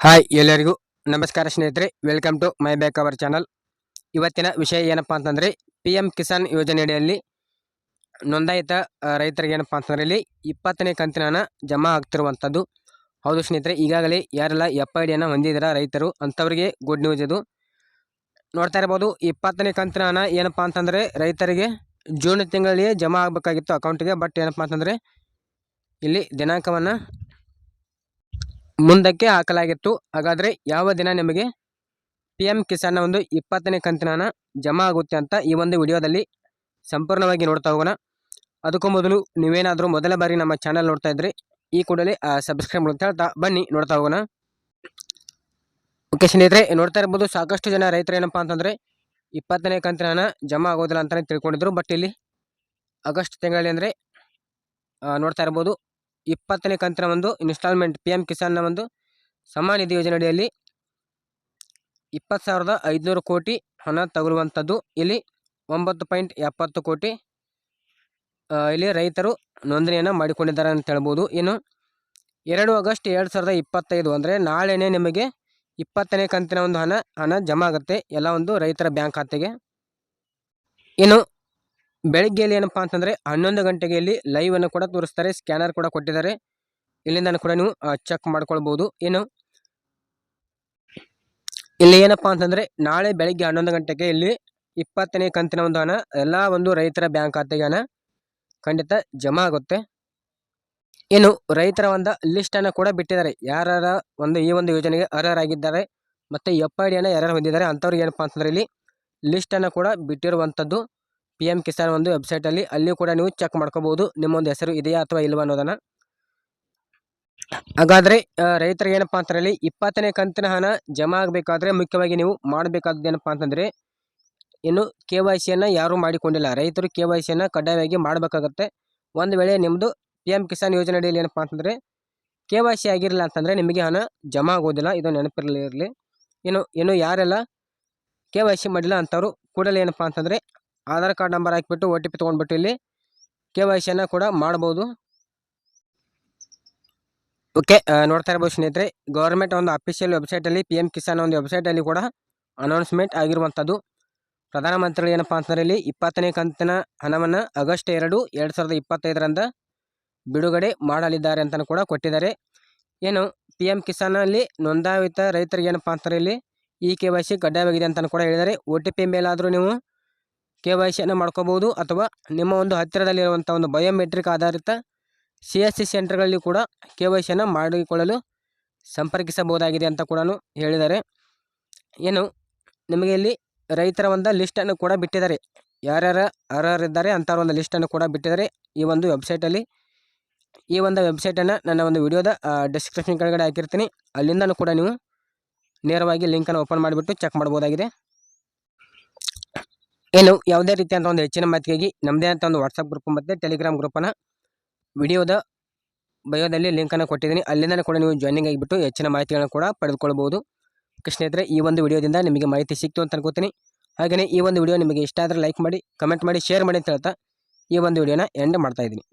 Hi ಎಲ್ಲರಿಗೂ ನಮಸ್ಕಾರ ಸ್ನೇಹಿತರೆ welcome to my back our channel ಇವತ್ತಿನ ವಿಷಯ ಏನಪ್ಪ ಅಂತಂದರೆ ಪಿ ಎಂ ಕಿಸಾನ್ ಯೋಜನೆಯಡಿಯಲ್ಲಿ ನೋಂದಾಯಿತ ರೈತರಿಗೆ ಏನಪ್ಪ ಅಂತಂದರೆ, ಇಲ್ಲಿ ಇಪ್ಪತ್ತನೇ ಕಂತಿನ ಹಣ ಜಮಾ ಆಗ್ತಿರುವಂಥದ್ದು ಹೌದು ಸ್ನೇಹಿತರೆ, ಈಗಾಗಲೇ ಯಾರೆಲ್ಲ ಎಫ್ ಐ ಡಿಯನ್ನು ಹೊಂದಿದ್ದೀರಾ ರೈತರು, ಅಂಥವ್ರಿಗೆ ಗುಡ್ ನ್ಯೂಸ್ ಇದು. ನೋಡ್ತಾ ಇರ್ಬೋದು, ಇಪ್ಪತ್ತನೇ ಕಂತಿನ ಹಣ ಏನಪ್ಪ ಅಂತಂದರೆ, ರೈತರಿಗೆ ಜೂನ್ ತಿಂಗಳಿಗೆ ಜಮಾ ಆಗಬೇಕಾಗಿತ್ತು ಅಕೌಂಟಿಗೆ ಬಟ್ ಏನಪ್ಪ ಅಂತಂದರೆ, ಇಲ್ಲಿ ದಿನಾಂಕವನ್ನು ಮುಂದಕ್ಕೆ ಹಾಕಲಾಗಿತ್ತು. ಹಾಗಾದರೆ ಯಾವ ದಿನ ನಿಮಗೆ ಪಿ ಎಂ ಕಿಸಾನ್ನ ಒಂದು ಇಪ್ಪತ್ತನೇ ಕಂತಿನ ಜಮಾ ಆಗುತ್ತೆ ಅಂತ ಈ ಒಂದು ವಿಡಿಯೋದಲ್ಲಿ ಸಂಪೂರ್ಣವಾಗಿ ನೋಡ್ತಾ ಹೋಗೋಣ. ಅದಕ್ಕೂ ಮೊದಲು ನೀವೇನಾದರೂ ಮೊದಲ ಬಾರಿ ನಮ್ಮ ಚಾನಲ್ ನೋಡ್ತಾ ಇದ್ದರೆ ಈ ಕೂಡಲೇ ಸಬ್ಸ್ಕ್ರೈಬ್ ಅಂತ ಹೇಳ್ತಾ ಬನ್ನಿ, ನೋಡ್ತಾ ಹೋಗೋಣ. ಓಕೆ ಸ್ನೇಹಿತರೆ, ನೋಡ್ತಾ ಇರ್ಬೋದು ಸಾಕಷ್ಟು ಜನ ರೈತರು ಏನಪ್ಪ ಅಂತಂದರೆ ಇಪ್ಪತ್ತನೇ ಕಂತಿನ ಜಮಾ ಆಗೋದಿಲ್ಲ ಅಂತಲೇ ತಿಳ್ಕೊಂಡಿದ್ರು. ಬಟ್ ಇಲ್ಲಿ ಆಗಸ್ಟ್ ತಿಂಗಳಲ್ಲಿ ಅಂದರೆ ನೋಡ್ತಾ ಇರ್ಬೋದು. ಇಪ್ಪತ್ತನೇ ಕಂತಿನ ಒಂದು ಇನ್ಸ್ಟಾಲ್ಮೆಂಟ್ ಪಿ ಎಂ ಕಿಸಾನ್ನ ಒಂದು ಸಮಾನ ನಿಧಿ ಯೋಜನೆ ಅಡಿಯಲ್ಲಿ ಇಪ್ಪತ್ತು ಸಾವಿರದ ಐದುನೂರು ಕೋಟಿ ಹಣ ತಗುಲುವಂಥದ್ದು. ಇಲ್ಲಿ ಒಂಬತ್ತು ಪಾಯಿಂಟ್ ಎಪ್ಪತ್ತು ಕೋಟಿ ಇಲ್ಲಿ ರೈತರು ನೋಂದಣಿಯನ್ನು ಮಾಡಿಕೊಂಡಿದ್ದಾರೆ ಅಂತ ಹೇಳ್ಬೋದು. ಇನ್ನು ಎರಡು ಆಗಸ್ಟ್ ಎರಡು ಸಾವಿರದ ಇಪ್ಪತ್ತೈದು ಅಂದರೆ ನಾಳೆನೇ ನಿಮಗೆ ಇಪ್ಪತ್ತನೇ ಕಂತಿನ ಒಂದು ಹಣ ಹಣ ಜಮಾ ಆಗುತ್ತೆ. ಎಲ್ಲ ಒಂದು ರೈತರ ಬ್ಯಾಂಕ್ ಖಾತೆಗೆ. ಇನ್ನು ಬೆಳಗ್ಗೆಯಲ್ಲಿ ಏನಪ್ಪ ಅಂತಂದರೆ ಹನ್ನೊಂದು ಗಂಟೆಗೆ ಇಲ್ಲಿ ಲೈವನ್ನು ಕೂಡ ತೋರಿಸ್ತಾರೆ ಸ್ಕ್ಯಾನರ್ ಕೂಡ ಕೊಟ್ಟಿದ್ದಾರೆ. ಇಲ್ಲಿಂದ ಕೂಡ ನೀವು ಚೆಕ್ ಮಾಡ್ಕೊಳ್ಬೋದು. ಏನು? ಇಲ್ಲಿ ಏನಪ್ಪ ಅಂತಂದರೆ ನಾಳೆ ಬೆಳಗ್ಗೆ ಹನ್ನೊಂದು ಗಂಟೆಗೆ ಇಲ್ಲಿ ಇಪ್ಪತ್ತನೇ ಕಂತಿನ ಒಂದು ಹಣ, ಎಲ್ಲ ಒಂದು ರೈತರ ಬ್ಯಾಂಕ್ ಖಾತೆಗೆ ಹಣ ಖಂಡಿತ ಜಮಾ ಆಗುತ್ತೆ. ಏನು? ರೈತರ ಒಂದು ಲಿಸ್ಟನ್ನು ಕೂಡ ಬಿಟ್ಟಿದ್ದಾರೆ. ಯಾರ್ಯಾರ ಒಂದು ಈ ಒಂದು ಯೋಜನೆಗೆ ಅರ್ಹರಾಗಿದ್ದಾರೆ ಮತ್ತು ಎಫ್ ಐ ಡಿಯನ್ನು ಯಾರ್ಯಾರು ಹೊಂದಿದ್ದಾರೆ ಅಂಥವ್ರಿಗೆ ಏನಪ್ಪ ಅಂತಂದರೆ ಇಲ್ಲಿ ಲಿಸ್ಟನ್ನು ಕೂಡ ಬಿಟ್ಟಿರುವಂಥದ್ದು ಪಿ ಎಂ ಕಿಸಾನ್ ಒಂದು ವೆಬ್ಸೈಟಲ್ಲಿ ಅಲ್ಲಿ ಕೂಡ ನೀವು ಚೆಕ್ ಮಾಡ್ಕೋಬೋದು. ನಿಮ್ಮ ಒಂದು ಹೆಸರು ಇದೆಯಾ ಅಥವಾ ಇಲ್ವಾ ಅನ್ನೋದನ್ನು. ಹಾಗಾದರೆ ರೈತರಿಗೆ ಏನಪ್ಪ ಅಂತಂದ್ರೆ, ಇಪ್ಪತ್ತನೇ ಕಂತಿನ ಹಣ ಜಮಾ ಆಗಬೇಕಾದ್ರೆ ಮುಖ್ಯವಾಗಿ ನೀವು ಮಾಡಬೇಕಾದ್ದು ಏನಪ್ಪ ಅಂತಂದರೆ, ಇನ್ನು ಕೆ ವೈ ಸಿಯನ್ನು ಯಾರೂ ಮಾಡಿಕೊಂಡಿಲ್ಲ. ರೈತರು ಕೆ ವೈ ಸಿಯನ್ನು ಕಡ್ಡಾಯವಾಗಿ ಮಾಡಬೇಕಾಗತ್ತೆ. ಒಂದು ವೇಳೆ ನಿಮ್ಮದು ಪಿ ಎಂ ಕಿಸಾನ್ ಯೋಜನೆ ಅಡಿಯಲ್ಲಿ ಏನಪ್ಪ ಅಂತಂದರೆ ಕೆ ವೈ ಸಿ ಆಗಿರಲಿಲ್ಲ ಅಂತಂದರೆ ನಿಮಗೆ ಹಣ ಜಮಾ ಆಗೋದಿಲ್ಲ. ಇದು ನೆನಪಿರಲಿ ಇರಲಿ. ಇನ್ನು ಇನ್ನು ಯಾರೆಲ್ಲ ಕೆ ವೈ ಸಿ ಮಾಡಿಲ್ಲ ಅಂಥವ್ರು ಕೂಡಲೇ ಏನಪ್ಪ ಅಂತಂದರೆ ಆಧಾರ್ ಕಾರ್ಡ್ ನಂಬರ್ ಹಾಕಿಬಿಟ್ಟು ಒ ಟಿ ಪಿ ತೊಗೊಂಡ್ಬಿಟ್ಟು ಇಲ್ಲಿ ಕೆ ವೈ ಸಿಯನ್ನು ಕೂಡ ಮಾಡ್ಬೋದು. ಓಕೆ ನೋಡ್ತಾ ಇರ್ಬೋದು ಸ್ನೇಹಿತರೆ, ಗೌರ್ಮೆಂಟ್ ಒಂದು ಅಫಿಷಿಯಲ್ ವೆಬ್ಸೈಟಲ್ಲಿ ಪಿ ಎಂ ಕಿಸಾನ್ ಒಂದು ವೆಬ್ಸೈಟಲ್ಲಿ ಕೂಡ ಅನೌನ್ಸ್ಮೆಂಟ್ ಆಗಿರುವಂಥದ್ದು. ಪ್ರಧಾನಮಂತ್ರಿಗಳು ಏನಪ್ಪ ಅಂತಂದರೆ ಇಲ್ಲಿ ಇಪ್ಪತ್ತನೇ ಕಂತಿನ ಹಣವನ್ನು ಆಗಸ್ಟ್ ಎರಡು ಎರಡು ಸಾವಿರದ ಇಪ್ಪತ್ತೈದರಂದ ಬಿಡುಗಡೆ ಮಾಡಲಿದ್ದಾರೆ ಅಂತಲೂ ಕೂಡ ಕೊಟ್ಟಿದ್ದಾರೆ. ಏನು, ಪಿ ಎಂ ಕಿಸಾನಲ್ಲಿ ನೋಂದಾಯಿತ ರೈತರಿಗೆ ಏನಪ್ಪ ಅಂತಾರೆ ಇಲ್ಲಿ ಇ ಕೆ ವೈ ಸಿ ಕಡ್ಡಾಯವಾಗಿದೆ ಅಂತಲೂ ಕೂಡ ಹೇಳಿದ್ದಾರೆ. ಒ ಟಿ ಪಿ ಮೇಲಾದರೂ ನೀವು ಕೆ ವೈ ಸಿಯನ್ನು ಮಾಡ್ಕೋಬೋದು ಅಥವಾ ನಿಮ್ಮ ಒಂದು ಹತ್ತಿರದಲ್ಲಿರುವಂಥ ಒಂದು ಬಯೋಮೆಟ್ರಿಕ್ ಆಧಾರಿತ ಸಿ ಎಸ್ ಸಿ ಸೆಂಟರ್ಗಳಲ್ಲಿ ಕೂಡ ಕೆ ವೈ ಸಿಯನ್ನು ಮಾಡಿಕೊಳ್ಳಲು ಸಂಪರ್ಕಿಸಬಹುದಾಗಿದೆ ಅಂತ ಕೂಡ ಹೇಳಿದ್ದಾರೆ. ಏನು ನಿಮಗೆ ಇಲ್ಲಿ ರೈತರ ಒಂದು ಲಿಸ್ಟನ್ನು ಕೂಡ ಬಿಟ್ಟಿದ್ದಾರೆ. ಯಾರ್ಯಾರ ಅರ್ಹರಿದ್ದಾರೆ ಅಂಥವ್ರ ಒಂದು ಲಿಸ್ಟನ್ನು ಕೂಡ ಬಿಟ್ಟಿದ್ದಾರೆ. ಈ ಒಂದು ವೆಬ್ಸೈಟಲ್ಲಿ ಈ ಒಂದು ವೆಬ್ಸೈಟನ್ನು ನನ್ನ ಒಂದು ವಿಡಿಯೋದ ಡಿಸ್ಕ್ರಿಪ್ಷನ್ ಕೆಳಗಡೆ ಹಾಕಿರ್ತೀನಿ. ಅಲ್ಲಿಂದಲೂ ಕೂಡ ನೀವು ನೇರವಾಗಿ ಲಿಂಕನ್ನು ಓಪನ್ ಮಾಡಿಬಿಟ್ಟು ಚೆಕ್ ಮಾಡ್ಬೋದಾಗಿದೆ. ಏನು ಯಾವುದೇ ರೀತಿಯಂಥ ಒಂದು ಹೆಚ್ಚಿನ ಮಾಹಿತಿಗಾಗಿ ನಮ್ಮದೇ ಅಂತ ಒಂದು ವಾಟ್ಸಪ್ ಗ್ರೂಪ್ ಮತ್ತು ಟೆಲಿಗ್ರಾಮ್ ಗ್ರೂಪನ್ನು ವಿಡಿಯೋದ ಬಯೋದಲ್ಲಿ ಲಿಂಕನ್ನು ಕೊಟ್ಟಿದ್ದೀನಿ. ಅಲ್ಲಿಂದ ಕೂಡ ನೀವು ಜಾಯ್ನಿಂಗ್ ಆಗಿಬಿಟ್ಟು ಹೆಚ್ಚಿನ ಮಾಹಿತಿಗಳನ್ನು ಕೂಡ ಪಡೆದುಕೊಳ್ಬೋದು ಸ್ನೇಹಿತರೆ, ಈ ಒಂದು ವಿಡಿಯೋದಿಂದ ನಿಮಗೆ ಮಾಹಿತಿ ಸಿಕ್ತು ಅಂತ ಅನ್ಕೋತೀನಿ. ಹಾಗೆಯೇ ಈ ಒಂದು ವಿಡಿಯೋ ನಿಮಗೆ ಇಷ್ಟ ಆದರೆ ಲೈಕ್ ಮಾಡಿ ಕಮೆಂಟ್ ಮಾಡಿ ಶೇರ್ ಮಾಡಿ ಅಂತ ಹೇಳ್ತಾ ಈ ಒಂದು ವಿಡಿಯೋನ ಎಂಡ್ ಮಾಡ್ತಾ ಇದ್ದೀನಿ.